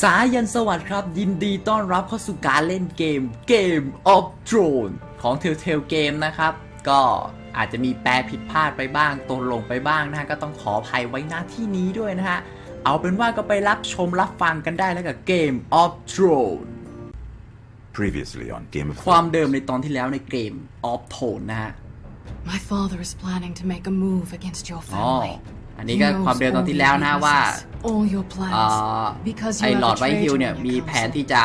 สายันสวัสดิ์ครับ ยินดีต้อนรับเข้าสู่การเล่นเกม Game of Thrones ของ Telltale Game นะครับ ก็อาจจะมีแปลผิดพลาดไปบ้างตนลงไปบ้างนะฮะ ก็ต้องขออภัยไว้หน้าที่นี้ด้วยนะฮะ เอาเป็นว่าก็ไปรับชมรับฟังกันได้แล้วกับ Game of Thrones Previously on Game of ความ Thrones. เดิมในตอนที่แล้วในเกม of Thrones นะฮะ My father is planning to make a move against your อ๋อ family. อันนี้ก็ความเดิมตอนที่แล้วนะว่า all your เอ่ plans. อ Because ไอ้ you หลอ have ดไวท์ betrayed ฮิล him เนี่ย in มี your แผน council. ที่จะ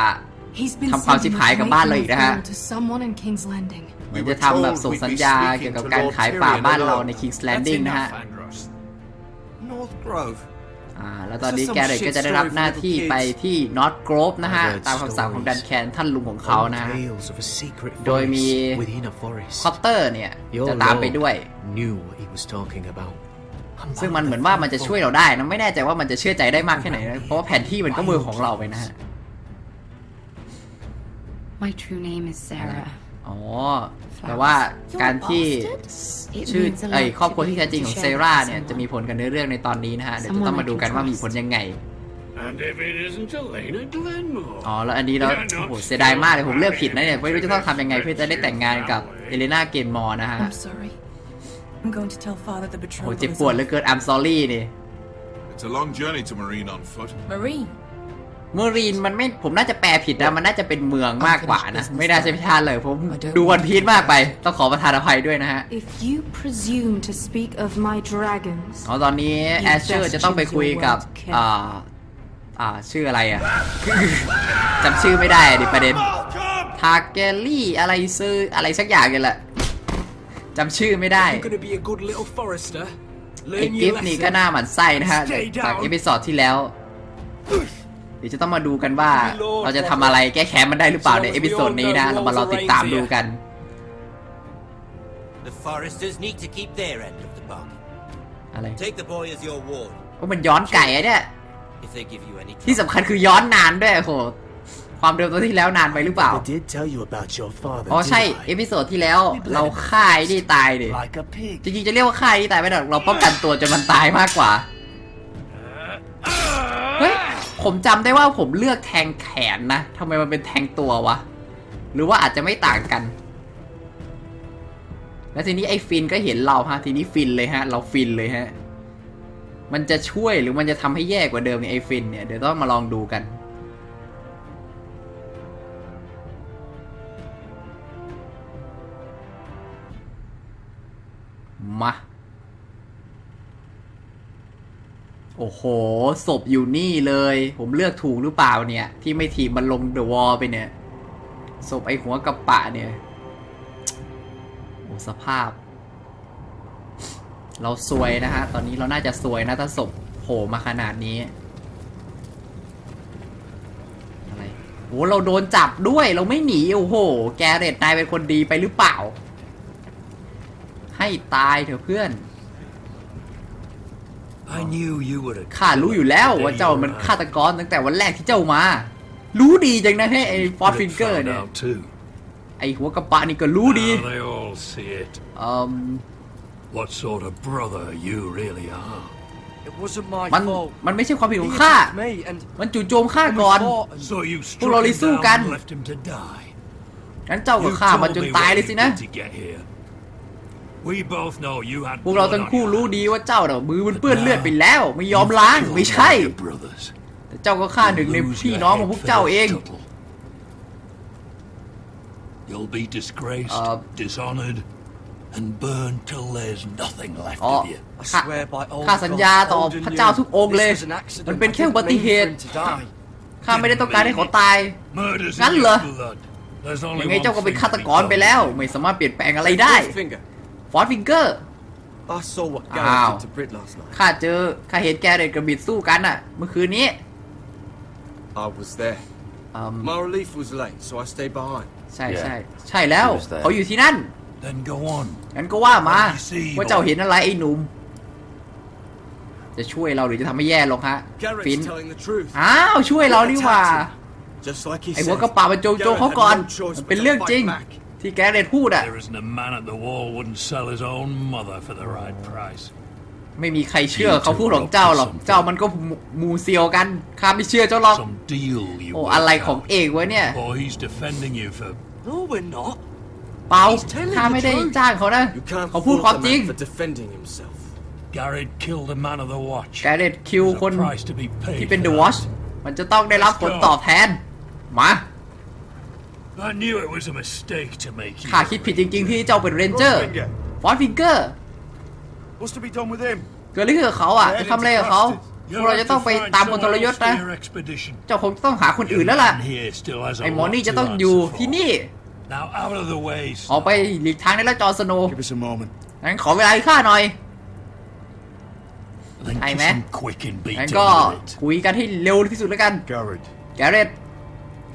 He's been ทำความ sending ชิบ a หายกับ great บ้านเราอีก deal นะฮะ to someone in King's Landing. เหมือนจะทำแบบส่งสัญญาเกี่ยวกับการขายป่าบ้านเราใน King's Landing นะฮะ North Grove. อ่าแล้วตอนนี้แกเด็กก็จะได้รับหน้าที่ไปที่ North Grove นะฮะ ตามคำสั่งของดันแคนท่านลุงของเขานะฮะ Tales of a secret โดยมี forest within a forest. คอปเตอร์เนี่ย Your จะตามไป lord ด้วย ซึ่งมันเหมือนว่ามันจะช่วยเราได้นะไม่แน่ใจว่ามันจะเชื่อใจได้มากแค่ไหนนะเพราะว่าแผนที่มันก็มือของเราไปนะฮะ My true name is Sarah. อ๋อแต่ว่าการที่ชื่อไอยครอบครัวที่แท้จริงของเซราเนี่ยจะมีผลกับเนื้อเรื่องในตอนนี้นะฮะ เดี๋ยวจะต้องมาดูกันว่ามีผลยังไง And if it isn't Elena Glenmore. อ๋อแล้วอันนี้เราโอ้โหเสียดายมากเลยผมเลือกผิดนะเนี่ยไม่รู้จะต้องทำยังไงเพื่อจะได้แต่งงานกับเอเลนาเกนมอร์นะฮะ I'm sorry. I'm going to tell father the โอ้โห betrothal เจ็บ is ปวดเหลือเกิน I'm sorry นี่ It's a long journey to Marine on foot. Marine. เมอรีนมันไม่ผมน่าจะแปลผิดนะ มันน่าจะเป็นเมืองมากกว่านะ ไม่น่าใช่พิธานเลยผมดูวันพีชมากไป ต้องขอประทานอภัยด้วยนะฮะ If you presume to speak of my dragons, อ๋อตอนนี้แอชเชอร์จะต้องไปคุยกับ อ่า อ่า ชื่ออะไรอะ จำชื่อไม่ได้ดิประเด็น ทาเกลลี่อะไรซื้ออะไรสักอย่างกันแหละ จำชื่อไม่ได้ You're gonna be a good little forester. ไอ้ Learn กิฟ your ต์นี่ก็ lesson. หน้าหมันไส้นะฮะ Stay down จากเอพิซอดที่แล้ว เดี๋ยวจะต้องมาดูกันว่าเราจะทำอะไรแก้แค้นมันได้หรือเปล่าในเอพิโซดนี้นะเรามารอติดตามดูกัน The foresters need to keep their end of the bargain. อะไร Take the boy as your ward ก็มันย้อนไก่อะเนี่ย if they give you any ที่ trouble. สำคัญคือย้อนนานด้วยโอ้โห ความเดิมตอนที่แล้วนานไปหรือเปล่า I did tell you about your father. อ๋อใช่ didn't I? เอพิโซดที่แล้วเราฆ่าไอ้นี่ตายดิ Like a pig. จริงๆจะเรียกว่าฆ่าไอ้นี่ตายไม่ได้หรอกเราป้องกันตัวจนมันตายมากกว่า เฮ้ย ผมจำได้ว่าผมเลือกแทงแขนนะทำไมมันเป็นแทงตัววะ หรือว่าอาจจะไม่ต่างกัน แล้วทีนี้ไอ้ฟินก็เห็นเราฮะ ทีนี้ฟินเลยฮะ เราฟินเลยฮะ มันจะช่วยหรือมันจะทำให้แย่กว่าเดิมเนี่ยไอ้ฟินเนี่ยเดี๋ยวต้องมาลองดูกัน มา โอ้โห ศพอยู่นี่เลย ผมเลือกถูกหรือเปล่าเนี่ย ที่ไม่ทีมมันลงเดอะวอลไปเนี่ย ศพไอหัวกระปะเนี่ย โอ้สภาพ เราซวยนะฮะ ตอนนี้เราน่าจะซวยนะถ้าศพโผล่มาขนาดนี้อะไรโอ้เราโดนจับด้วยเราไม่หนี โอ้โห แกเรตนายเป็นคนดีไปหรือเปล่า ให้ตายเถอะเพื่อน I knew you were a ข้ารู้อยู่แล้วว่าเจ้ามันฆาตกรตั้งแต่วันแรกที่เจ้ามา รู้ดีจังนะให้ไอ้ฟอร์ฟิงเกอร์เนี่ย out too. ไอ้หัวกระปะนี่ก็รู้ดี Now they all see it. เอ่ม What sort of brother you really are. It wasn't my มันมันไม่ใช่ความผิดของข้า me and มันจู่โจมข้าก่อน So you Put all struck his him suit down gun. and left him to die. งั้นเจ้าก็ You ฆ่ามัน told จน me ตาย what เลย you สินะ พวกเรา blood ทั้ง on คู่ your รู้ hands. ดีว่าเจ้าเน่ะมือมันเปื้อนเลือดไปแล้ว ไม่ยอม You ล้าง killed ไม่ใช่ one of your brothers. แต่เจ้าก็ฆ่าหนึ่งใน Lose พี่ your น้องของ head พวก for เจ้า the เอง stubble. You'll be disgraced, Uh, dishonored, and burned till there's nothing left อ๋อ of you. ข้าข้าสัญญาต่อพระเจ้าทุกองค์เลย มันเป็นแค่อุบัติเหตุข้าไม่ได้ต้องการให้เขาตาย Murder's Ngắn in your lờ. blood. There's only ยังไง one เจ้าก็เป็น thing ฆา to ต be กรไป done. แล้ว ไม่สามารถเปลี่ยนแปลงอะไรได้ finger. ฟอร์ฟิงเกอร์ I saw what Ow. Gareth did to Brit last night. ข้าเจอข้าเห็นแกเรตกับบิดสู้กันอะเมื่อคืนนี้ I was there. อืม My relief was late, so I stayed behind. ใช่ใช่ใช่แล้ว He was there. เขาอยู่ที่นั่น Then go on. งั้นก็ว่ามา What do you see, ว่าเจ้า boy? เห็นอะไรไอ้หนุ่ม จะช่วยเราหรือจะทำให้แย่ลงฮะ ฟิน Garrett's telling the truth. อ้าวช่วยเราดีกว่า Just like he ไอ้ said. หัวกระป๋ามันโจมโจมเขาก่อนมันเป็นเรื่องจริง back. ที่แกเรตพูดอะ There isn't a man at the wall wouldn't sell his own mother for the right price. ไม่มีใครเชื่อเขาพูดของเจ้าหรอก เจ้ามันก็มูเซียวกันข้าไม่เชื่อเจ้าหรอก Some deal you โอ้ worked อะไรของ out. เอกวะเนี่ย Or he's defending you for... No, we're not. เปล่า He's telling ข้า the ไม่ได้ truth. จ้างเขานะ You can't เขาพูด fault ความ the จริง man for defending himself. Garrett killed a man of the watch. แกเด็ดคิว There's คน a price to be paid ที่เป็น for The that. Watch มันจะต้องได้รับผลตอบแทน มา I knew it was a mistake to make you. ข้าคิดผิดจริง ๆ ที่เจ้าเป็นเรนเจอร์ฟอสฟิงเกอร์ What's to be done with him? เกิดอะไรขึ้นกับเขาอะจะทำอะไรกับเขาพวก You'll เรา have จะต้อง to ไป find ตามคนทร someone ยศ else นะ for your expedition. เจ้าคงต้องหาคนอื่นแล้วล่ะ Your man here still has a ไอ้หมอ lot นี่จะ to ต้องอยู่ answer for. ที่นี่ Now out of the way, ออกไปหลีกทางได้แล้วจอร์นสโนว์ Give us a moment. งั้นขอเวลาให้ข้าหน่อย Then Hey, kiss man. him quick and beat งั้น him ก็ with it. คุยกันให้เร็วที่สุดแล้วกัน Garrett, แกเรต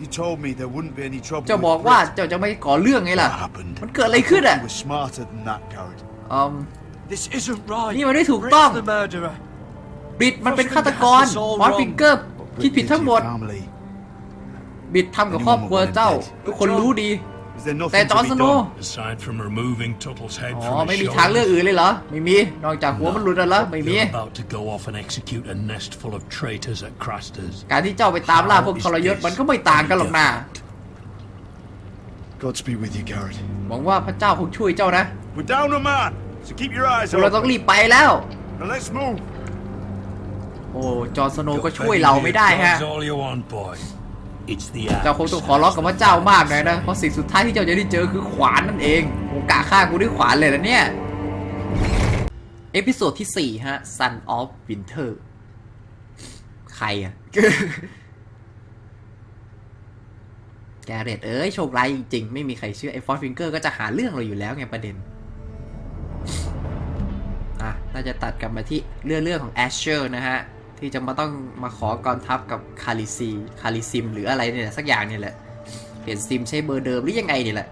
you told me there wouldn't be any trouble เจ้า with บอกว่า Britt. เจ้าจะไม่ก่อเรื่องไงล่ะ What happened? มันเกิดอะไรขึ้นอะ You were smarter than that, Garrett. อืม This isn't right. นี่มันไม่ถูกต้อง Britt's the murderer. บิดมันเป็นฆาตกรฟอสฟิงเกอร์ คิด Britt ผิด did ทั้ง to หม your ด family. บิดทำกับครอบครัวเจ้า ทุกคนรู้ดี Is there แต่ nothing จอร์น to ส be โน done? Aside from removing Tuttle's head อ๋อ from ไม่ his มีทางเลือก shoulders. อื่นเลยเหรอ ไม่มี นอกจากหัวมันหลุดแล้วเหรอไม่มี You're about to go off and execute a nest full of traitors at Craster's. การที่เจ้าไปตามล่าพวกทรยศมันก็ไม่ต่างกันหรอกนะ Godspeed with you, Garrett. หวังว่าพระเจ้าคงช่วยเจ้านะ We're down a man, so keep your eyes พวกเราต้อง open. รีบไปแล้ว Now let's move. โอ้ จอร์นสโนว์ก็ช่วยเราไม่ได้ฮะ God's all you want, boy. เจ้าคงต้องขอร้องกับพระเจ้ามากหน่อยนะ เพราะสิ่งสุดท้ายที่เจ้าจะได้เจอคือขวานนั่นเองโอกาฆ่ากูด้วยขวานเลยนะเนี่ย เอพิโซดที่ 4 ฮะ Sun of Winter ใครอะแกเรตเอ้ย โชคร้ายจริงๆ ไม่มีใครเชื่อ ไอ้ฟอสฟิงเกอร์ก็จะหาเรื่องเราอยู่แล้วไงประเด็น อะ น่าจะตัดกลับมาที่เรื่องเรื่องของแอชเชอร์นะฮะ ที่จะมาต้องมาขอกองทัพกับคาริซีคาริซิมหรืออะไรเนี่ยแหละสักอย่างเนี่ยแหละเปลี่ยนซิมใช้เบอร์เดิมหรือยังไงเนี่ยแหละ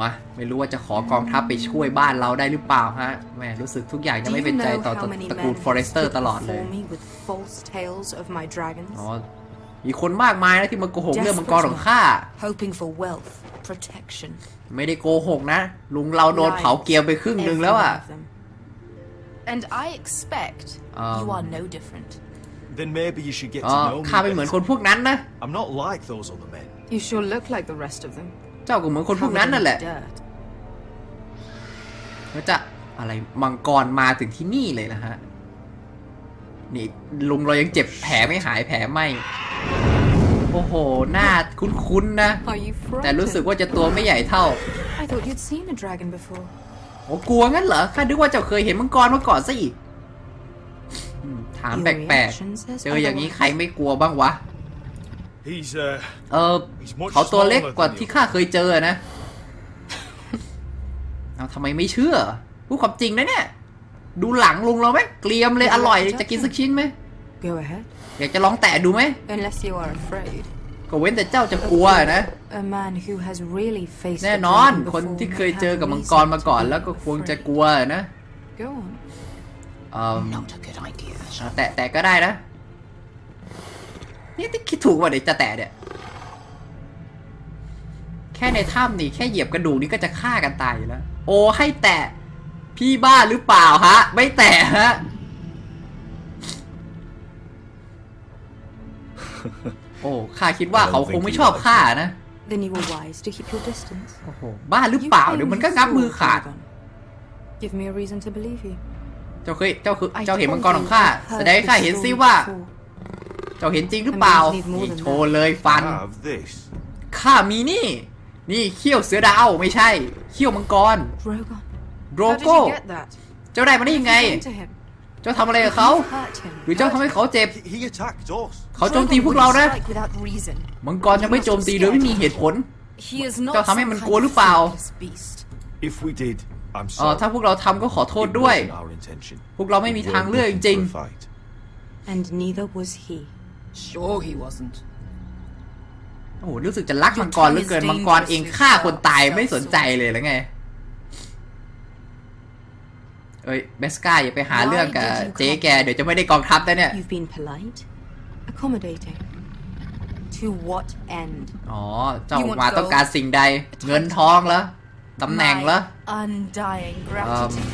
มาไม่รู้ว่าจะขอกองทัพไปช่วยบ้านเราได้หรือเปล่าฮะแหม่รู้สึกทุกอย่างจะ Do ไม่ you เป็นใจ know ต่อ how many ตระกูล men ฟอเรสเตอร์ stood ตลอดเลย before me with false tales of my dragons, อ๋อมีคนมากมายนะที่มาโกหกเรื่องมังกรของข้า hoping for wealth, protection. ไม่ได้โกหกนะ ลุงเราโดนเผาเกลียวไปครึ่งหนึ่งแล้วอะ And I expect Um, you are no different. Then maybe you should get อ๋อ to know me. ข้าไม่เหมือนคน better. พวกนั้นนะ I'm not like those other men. You sure look like the rest of them. เจ้าก็เหมือนคนพวกนั้นนั่นแหละ Covered in dirt. แล้วจะอะไรมังกรมาถึงที่นี่เลยนะฮะ นี่ลุงเรายังเจ็บแผลไม่หายแผลไหมโอ้โห หน้าคุ้นๆนะ Are you แต่รู้สึก frightened? ว่าจะตัวไม่ใหญ่เท่า I thought you'd seen a dragon before. โอ้กลัวงั้นเหรอข้านึกว่าเจ้าเคยเห็นมังกรมาก่อนซะอีกอืมถามแปลกๆเจออย่างนี้ใครไม่กลัวบ้างวะ He's, uh, เออเขาตัวเล็กกว่าที่ข้าเคยเจอนะเอาทำไมไม่เชื่อพูดความจริงนะเนี่ย ดูหลังลุงเราไหมเกลียมเลยอร่อยจะกินสักชิ้นไหม Go ahead. อยากจะลองแตะดูไหม Unless you are afraid. ก็เว้นแต่เจ้าจะกลัวนะ A man who has really faced แน่ a นอน dragon คน before ที่เค may ยเจอ have กับมังก reason รมาก่อน to be แล้วก็ควรจะ afraid. กลัวนะ Go on. เอิ่มอะแตะแตะก็ได้นะ นี่ที่คิดถูกว่าเดี๋ยวจะแตะเนี่ย แค่ในถ้ำนี่แค่เหยียบกระดูกนี่ก็จะฆ่ากันตายอยู่แล้ว โอ้ให้แตะ พี่บ้าหรือเปล่าฮะ ไม่แตะฮะ โอ้ข้าคิดว่าเขาคงไม่ชอบข้านะ Then you were wise to keep your distance. โอ้โหบ้าหรือเปล่าเดี๋ยวมันก็งับมือขาด Give me a reason to believe you. เจ้าเคยเจ้าคือ I เจ้าเห็นมัง told กร you ของข้า I've heard แสดงให้ this ข้าเห็นซิ story ว่า before. เจ้าเห็นจริงหรือเปล่า I mean, need more นี่ than โชว์เลยฟัน Have this. ข้ามีนี่ นี่เขี้ยวเสือดาวไม่ใช่เขี้ยวมังกร Drogon. โด How did โก้ you get that? เจ้าได้มาได้ยังไง What have you done to him? เจ้าทำอะไรกับเขา You hurt him. หรือเจ้าทำให้เขาเจ็บ he, he attacked us. เขาโจมตีพวกเรานะ Strike without reason. มังกรจะไม่โจมตีโดยไม่มีเหตุผล He is not เจ้าทำให้มัน some กลัว kind หรื of อเปล่า faithless beast. If we did, I'm เออ sorry. ถ้าพวกเราทำก็ขอโทษ It ด้วย wasn't our intention. พวกเราไม่มีทางเลือกจริง For a fight. And neither was he. Sure he wasn't. ๆโอ้โหรู้สึกจะรักมังกรเหลือเกิน มังกรเองฆ่าคนตายไม่สนใจเลยแล้วไง เอ้ยเบสกาอย่าไปหาเรื่องกับเจ๊แกเดี๋ยวจะไม่ได้กองทัพแล้วเนี่ย You've been polite, accommodating. To what end? อ๋อ เจ้ามาต้องการสิ่งใด เงินทองเหรอตำแหน่งเหรอ My undying Um, gratitude.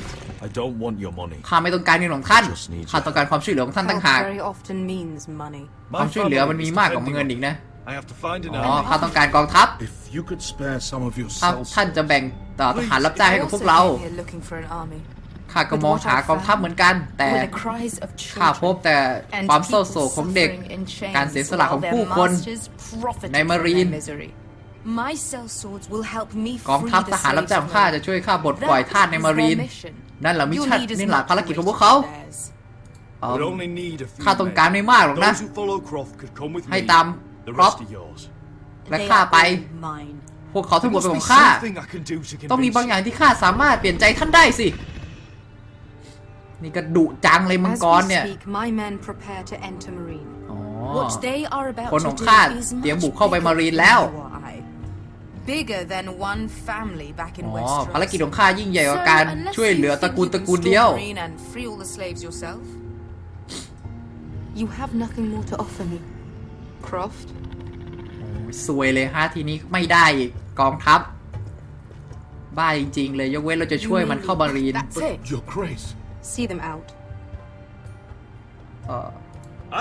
I don't want your money. ข้าไม่ต้องการเงินของท่าน Just need ข้าต้องการความช่วยเหลือของท่านต่างหาก Help very often means money. ความช่วยเหลือมันมีมากกว่าเงินอีกนะ I have to find an อ๋อ army. ข้าต้องการกองทัพ If you could spare some of your ถ้า cells, ท่านจะแบ่งต่อทหารรับจ้างให้ I กับพว also กเรา came here looking for an army. ข้าก็มองหากองทัพเหมือนกัน แต่ With the cries of ข้าพบ children แต่ and ความเศร้าโศ people กของเด็ก suffering in chains การเสียสละของ while ผู้ their คน masters profited ใน from มารีน their misery. My cell swords will help me กอง free ทัพ the ทหารรับ slaves จ้างของข้า home. จะช่วยข้าปลดปล่อยทาสในมารีน That is their mission. นั่นแหละมิช Your ชั่น leaders นี่แหละ must ภารกิจของ wait พวกเขา for theirs. เอิ่ม We only need a few ข้าต้องการ men. ไม่มากหรอกนะ Those who follow Croft could come with ให้ me. ตาม The ครอป rest are yours. และ They ข้า are ไป all mine. พวกเขาทั้ง There หมด must เป็นข be องข้า something I can do to ต้องมี convince บางอย่างที่ข้าสามารถเปลี่ยนใจท่านได้สิ นี่ก็ดุจังเลยมัง As กร we เนี่ย speak, my men prepare to enter Marine. อ๋อ What they are about คนข to อง do ข้า is เตรียม much บุกเข้าไป bigger มารีน than แล้ว you or I. Bigger than one family back in อ๋อ Westeros. ภารกิจของข้ายิ่งใหญ่กว่า So, การ unless ช่วย you เหลือ think ตระกูล you ตระ can กูล storm เดียว Marine and free all the slaves yourself, you have nothing more to offer me. Croft, ซวยเลยฮะทีนี้ไม่ได้อีกกองทัพ บ้าจริงๆเลยยกเว้นเราจะช่วยมันเข้ามารีน that's it. your grace. See them out. เอ่อ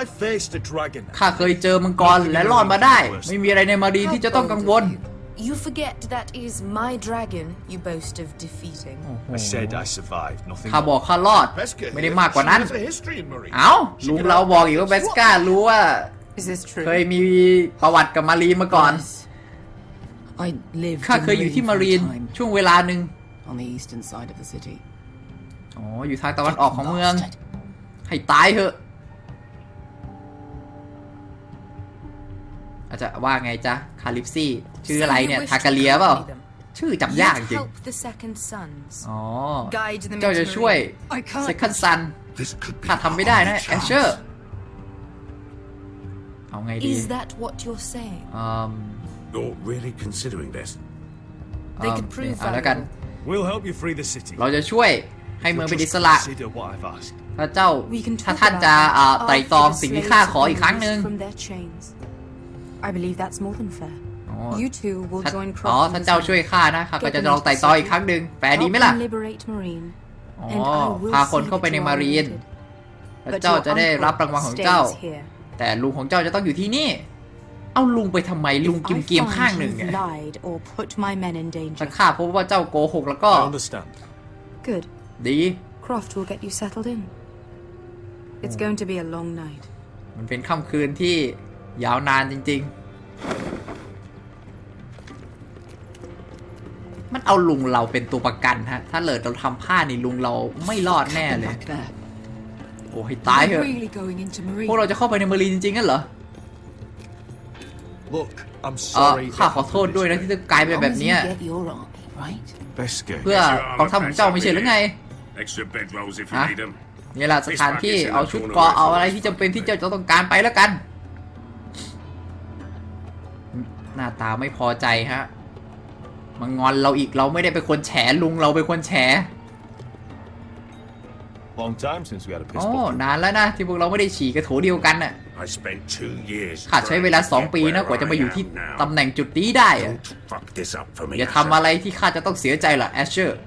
I faced a dragon. ข้าเคยเจอมังกรและรอดมาได้ ไม่มีอะไรในมารีนที่จะต้องกังวล How bold of you. You forget that is my dragon you boast of defeating. I said I survived, nothing ข้าบอกข้ารอด Beskha ไม่ได้ here, มากกว่า she นั้น has a history in Marine. เอ้าลุงเราบอกอีกว่าเบสการู้ว่า Is this true? เคยมีประวัติกับมารีนมาก่อน I lived ข้า in เคยอยู่ที่มา for a รีน time ช่วงเวลาหนึ่ง on the eastern side of the city. อ๋อ อยู่ทางตะวันออกของเมือง Bastard. ให้ตายเถอะ อาจจะว่าไงจ๊ะ คาลิปซี่ ชื่ออะไรเนี่ย So you wish ทากาเลียเปล่า to accompany them. ชื่อจำยากจ You'd ริง help the second sons. อ๋อ Guide them เจ้า into จะช่วย Marine. I can't. เซคันซัน This could be ข้าทำไม่ได้นะ our แอ only ชเชอร์ chance. เอาไงดี Is that what you're saying? อืม You're really considering this? They อืม could prove เอาแล้วกัน valuable. We'll help you free the city. เราจะช่วย ให้เมืองเป็นอิ Just สระ consider what I've asked. ถ้าเจ้า We can ถ้า talk ท่าน about จะ that อ่าไตร่ตรอง after the สิ่งที่ slaves ข้า have ขอ been อีกครั้งห released นึ่ง From their chains. I believe that's more than fair. อ๋อ You two will ถ้า join อ๋อ Croft ถ้า in เจ้า his ช่วย land. ข้านะข้าก็จะลองไต่ตองอีกครั้งหนึ่งแปลดีไหม Help ล่ะ them liberate Marine. อ๋อ And I will พาคน see เข้าไป that ใน you มา are รีน wanted. แล้ว But เจ้า your จะได้ uncle รับรางวัลของเจ้า stays here. แต่ลุงของเจ้าจะต้องอยู่ที่นี่เอาลุงไปทำไมลุง If กิม I เกียม find ข้างหนึ่ง you've ไง lied or put my men in ถ้า danger. ข้าพบว่าเจ้าโกหกแล้วก็ I understand. Good. ดี Croft will get you settled in. It's going to be a long night. มันเป็นค่ำคืนที่ยาวนานจริง ๆ มันเอาลุงเราเป็นตัวประกันฮะ ถ้าเลิดเราทำพลาดนี่ลุงเราไม่รอดแน่เลย Back there. โอ้ให้ตายเถอะ Really going into พวก Marine. เราจะเข้าไปในมารีนจริงๆกันเหรอ Look, I'm เออ sorry. ข้าขอโทษด้วยนะที่ต้องกลายเป็นแบบ As เนี้ย you get your army, right? Beskha. เพื่อกองทัพของเจ้าไม่ใช่หรือไง Extra bedrolls if you Huh? need them. นี่แหละสถานที่เอาชุดเกราะเอาอะไรที่จำเป็นที่เจ้าจะต้องการไปแล้วกัน หน้าตาไม่พอใจฮะมางอนเราอีกเราไม่ได้เป็นคนแฉลุงเราเป็นคนแฉ Long time since we had a โอ้ pistol. นานแล้วนะ ที่พวกเราไม่ได้ฉี่กระโถเดียวกันน่ะ I spent two years. ข้าใช้เวลา 2 ปีนะกว่าจะมาอยู่ที่ตำแหน่งจุดนี้ได้อะ Don't fuck this up for me. อย่าทำอะไรที่ข้าจะต้องเสียใจล่ะแอชเชอร์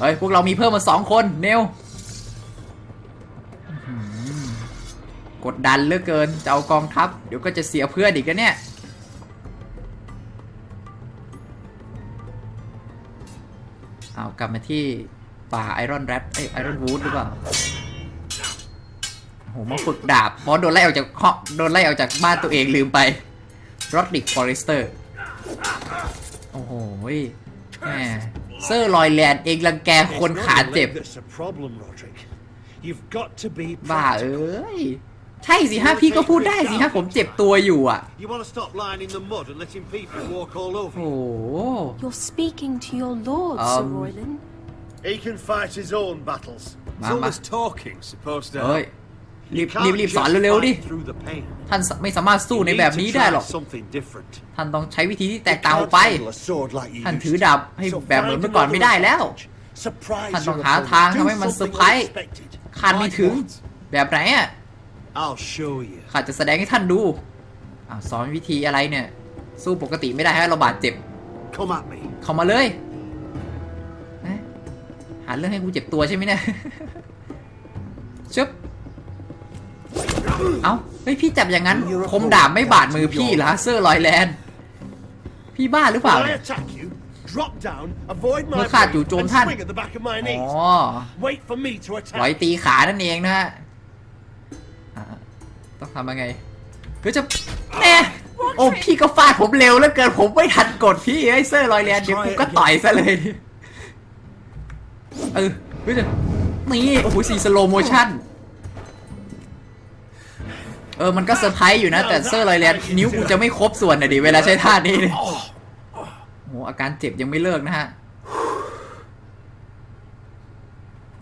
เฮ้ย พวกเรามีเพิ่มมาสองคน เนลกดดันเหลือเกินจะเอากองทัพ เดี๋ยวก็จะเสียเพื่อนอีกนะเนี่ย เอากลับมาที่ป่าไอรอนแรปไอรอนวูดหรือเปล่าโอ้โหมาฝึกดาบเพราะโดนไล่ออกจากห้องโดนไล่ออกจากบ้านตัวเองลืมไปรอดดิกฟอเรสเตอร์ โอ้โหแหม เซอร์ลอยแลนด์เองรังแกคนขาเจ็บ That's a problem, Roderick. You've got to be บ้าเอ้ย ใช่สิฮะพี่ก็พูดได้สิฮะผมเจ็บตัวอยู่อะ You want to stop lying in the mud and letting people walk all โอ้ over โห you? You're speaking to your lord, Sir Um, Royland. He can fight his own battles. มา Is all มา this talking supposed to เฮ้ย You รีบ can't รีบรีบสอน just เร็วๆดิ fight through the pain. ท่านไม่สามารถสู้ You ใน need แบบ to นี้ได้ try หรอก something different. ท่านต้องใช้วิธีที่แต You กต่างออก can't ไป handle a sword like you ท่าน used ถือ to. ดาบให้ So แบบเหมือน find เมื่อก่อน another ไม่ได้แล้ว approach. Surprise ท่านต้อง your หา opponent. ทาง Do ทำให้มันเซอร์ something ไพรส์ unexpected. คาดไม่ถึง แบบไหนอะ I'll show you. ข้าจะแสดงให้ท่านดูอ้าวสอนวิธีอะไรเนี่ย สู้ปกติไม่ได้ฮะเราบาดเจ็บ Come at me. เข้ามาเลยแหมหาเรื่องให้กูเจ็บตัวใช่ไหมเนี่ยชึบ เอ้าเฮ้ยพี่จับอย่างนั้น คมดาบไม่บาดมือพี่เหรอเซอร์ลอยแลนด์พี่บ้าหรือเปล่า When I เนี่ย attack you, drop down, avoid เมื่ my อข้า blade, จู่โจม and ท่าน swing at the back of my อ๋ knees. อ Wait for me to ไว้ attack. ตีขานั่นเองนะฮะอ่าต้องทำยังไงก็จะแน่โอ้พี่ก็ฟาดผมเร็วแล้วเกินผมไม่ทันกดพี่ไอ้เซอร์ลอยแลนด์เดี๋ยวกูก็ต่อยซะเลยเออเฮ้ยจะนี่โอ้โหสีสโลโมชั่นเออมันก็เซอร์ไพรส์อยู่นะ แต่เซอร์ลอยแลนด์นิ้วกูจะไม่ครบส่วนนะดิเวลาใช้ท่านี้เนี่ยโอ้โหอาการเจ็บยังไม่เลิกนะฮะ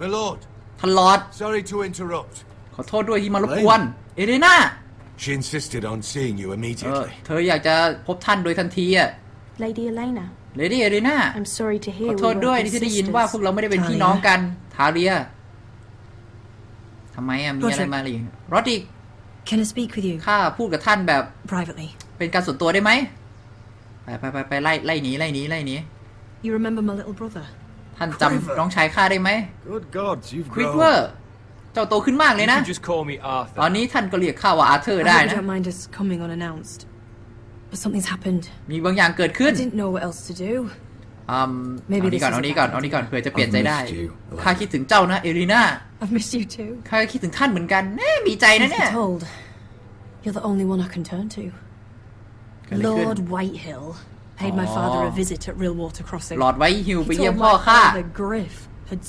My lord, ทันลอด sorry to interrupt. ขอโทษด้วยที่มารบกวน เอเดน่า She insisted on seeing you เออ immediately. เธออยากจะพบท่านโดยทันทีอะ Lady Elena, เลดี้เอเดน่า I'm sorry to ข hear อ we โทษด้วย weren't ที่ได้ยินว่าพวกเราไม่ได้เป็นพี่น้องกัน ทาเรียทำไมอะมีอะไรมาหรือรอดอีก Can I speak with you ข้าพูดกับท่านแบบ privately? เป็นการส่วนตัวได้ไหม ไปไปไปไปไล่ไล่หนีไล่หนีไล่หนี You remember my little brother? ท่านจำน้องชายข้าได้ไหม Good gods, you've ควิด grown. เวอร์เจ้าโตขึ้นมากเลย You นะ can just call me ต Arthur. อนนี้ท่านก็เรียกข้าว่าอาเธอร์ I ได้ hope you นะ don't mind us coming unannounced. But something's happened. มีบางอย่างเกิดขึ้น I didn't know what else to do. อืม Maybe เอานี้ก่อน this is เอานี้ a ก่อน bad เอานี้ก่อนเผื่อจะเปลี่ยนใจ I've ได้ missed you, Elena. ข้าคิดถึงเจ้านะเอริน่า I've missed you too. ข้าก็คิดถึงท่านเหมือนกันแน่มีใจนะ Truth เนี่ย be told, you're the only one I can turn to. เกิดอะไรขึ้น Lord Whitehill paid my Oh. father a visit at Realwater Crossing. หลอดไว้ฮิวไป He เยี่ยม told พ่อ my ข้า father Griff had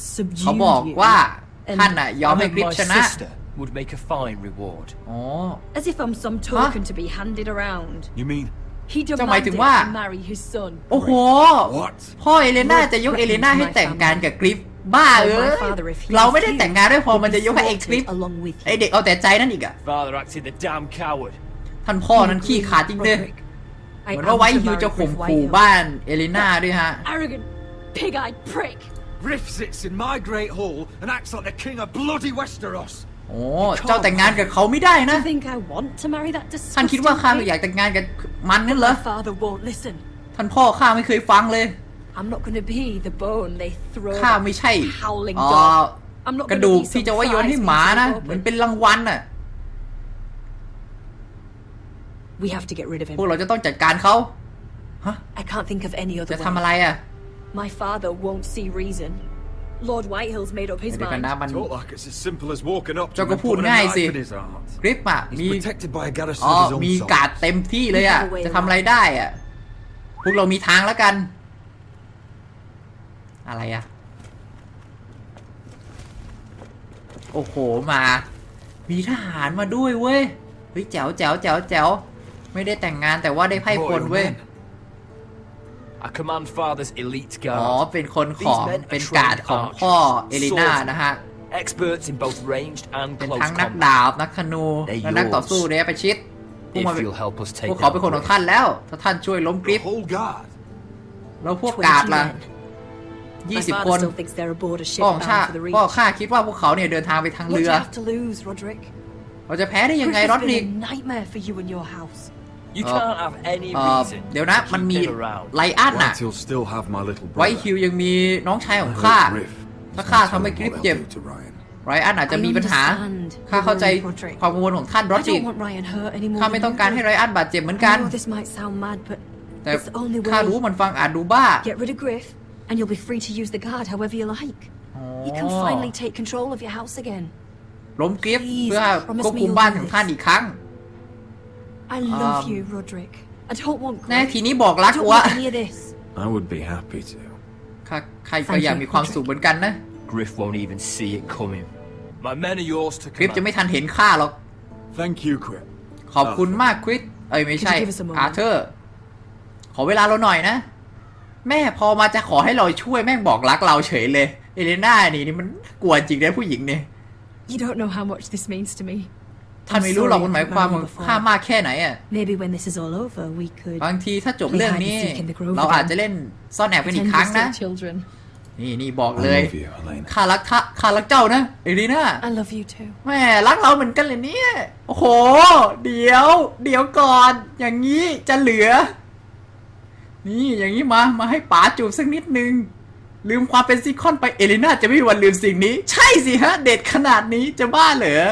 เขา subdued บอก you. ว่า and ท่านน่ะยอม I ให้ heard กริฟ my ชนะ sister would make a fine reward. อ๋อ As if I'm some token to be handed around. You mean 'He เจ้าหมายถึง demanded ว่า to marry his son. โอ้โห Griff. What? พ่อเอเลน่าจะยกเอเลน่าให้แต่งงานกับกริฟบ้าเอ้ยเราไม่ได้แต่งงานด้วยพอมันจะยกให้ไอ้กริฟ along with ไอเด็กเอาแต่ใจนั่นอีกอะ father acted the damn coward? ท่านพ่อนั้นขี้ขลาดจริงเลย Roderick. เห I มือน am ว่าไว้ to ฮิว marry จะข่ม Griff ขู่ Whitehill. บ้านเอเลน่าด้วยฮะ Arrogant, pig-eyed prick. Griff sits in my great hall and acts like the king of bloody Westeros. โอ้เจ้าแต่งงานกับเขาไม่ได้ Do นะ you think I want to marry that ท่านคิด disgusting ว่าข้า pig? อยากแต่งงานกับมันนั่นเหรอ My father won't listen. ท่านพ่อข้าไม่เคยฟังเลย I'm not going to be the bone they throw ข้า that ไม่ใช่ howling อ๋อ dog. I'm not กระ gonna ดูก be ที่ some จะไว้โยนให้ prize หมา being นะ taken เหมือน over. เป็นรางวัลน่ะ We have to get rid of พวก him. เราจะต้องจัดการเขา I can't think of any จะ other ทำอะไร way. อะ My father won't see reason. Lord Whitehill's made up his เดี๋ยวกัน mind. นะมัน Talk like it's as simple as walking up to Cho him có and phun putting a ngay knife gì? in his heart. กริปอะ มี Protected by a garrison อ๋อ of his own มี sort. การ์ดเต็มที่เลยอะ Either way จะทำอะไรได้อะ พวกเรามีทางแล้วกัน อะไรอะ โอ้โห มา มีทหารมาด้วยเว้ย เฮ้ย แจ๋วแจ๋วแจ๋วแจ๋วไม่ได้แต่งงานแต่ว่าได้ไพ่พล Royal เว้ย men. I command father's elite อ๋อ guard. เป็นคนของ These men are เป็นการ์ด trained ของพ่อ archers, เอลิน่า swordsmen, นะฮะ Experts in both ranged and เป็น close ทั้งนัก combat. ดาบนักธนู They're และนักต่อสู้ yours. เดประชิดพวก If มันเป็น you'll help us พวก take เขาเป็นคนของ down ท่านแล้วถ้าท่านช่วยล้มกริ The ฟ whole guard. แล้วพวก20การ์ดล่ะ men. My 20 father คน still thinks they're aboard a ship พ่อของข้า bound for the พ่อ reach. ข้าคิดว่าพวกเขาเนี่ยเดินทางไปทาง What do เรือ you have to lose, Roderick? เราจะแพ้ได้ยัง Griff ไง has รอด been ริก a nightmare for you and your house. You Uh, can't have any เอ่อ reason เดี๋ยวนะ to มัน keep มี him around. ไลอันน่ะ Whitehill'll still have my little ไว brother. ฮิวยังมีน้องชายของ I ข้า heard Griff. ถ้าข้าทำให้กริฟ What เจ็บ they'll do to Ryan. ไรอันอาจจะมีปัญหา understand ข้าเข้าใจ your worry, Roderick. ความกังวลของท่านรอ I ดริก don't want Ryan hurt anymore. ข้าไม่ต้องการให้ไรอันบาดเจ็บเหมือนกัน I know this might sound mad, but แต่ it's the only ข้ารู้ way. มันฟังอาจดูบ้า Get rid of Griff, and you'll be free to use the guard however you like. อ๋อ You can finally take control of your house again. ล้มกริฟ Please, เพื่อ promise ควบ me คุม you'll บ้าน do ของ this. ท่านอีกครั้ง I love Um, you, Roderick. I don't want แน่ Griff. ทีนี้บอกรั I ก don't วะ want any of this. I would be happy to. ข้าใครก็อยากมีความสุขเหมือนกันนะ Griff won't even see it coming. My men are yours to คริปจะ command. ไม่ทันเห็นข้าหรอก Thank you, Quip. ขอบคุณมากคริสเอ้ยไม่ใช่ Could you give us a moment? อาเธอร์ ขอเวลาเราหน่อยนะ แม่พอมาจะขอให้เราช่วยแม่งบอกรักเราเฉยเลย เอเลน่านี่นี่มันกวนจริงนะผู้หญิงเนี่ย You don't know how much this means to me. ท่านไม่รู้หรอกมันหมายความว่าค่ามากแค่ไหนอะ Maybe when this is all over, we could บางทีถ้าจบเรื่องนี้ Play hide and seek in the grove เราอาจจะเล่นซ่อนแอบกันอีก pretend ครั้ง we're นะ still children. นี่นี่บอก I เลย love you, Elena. ข้ารักท่าข้ารักเจ้านะเอเลน่า I love you too. แม่รักเราเหมือนกันเลยเนี่ย โอ้โห เดี๋ยว เดี๋ยวก่อน อย่างนี้จะเหลือ นี่อย่างนี้มา มาให้ป๋าจูบสักนิดนึงลืมความเป็นซิคอนไปเอลิน่าจะไม่มีวันลืมสิ่งนี้ ใช่สิฮะ เด็ดขนาดนี้จะบ้าเหรอ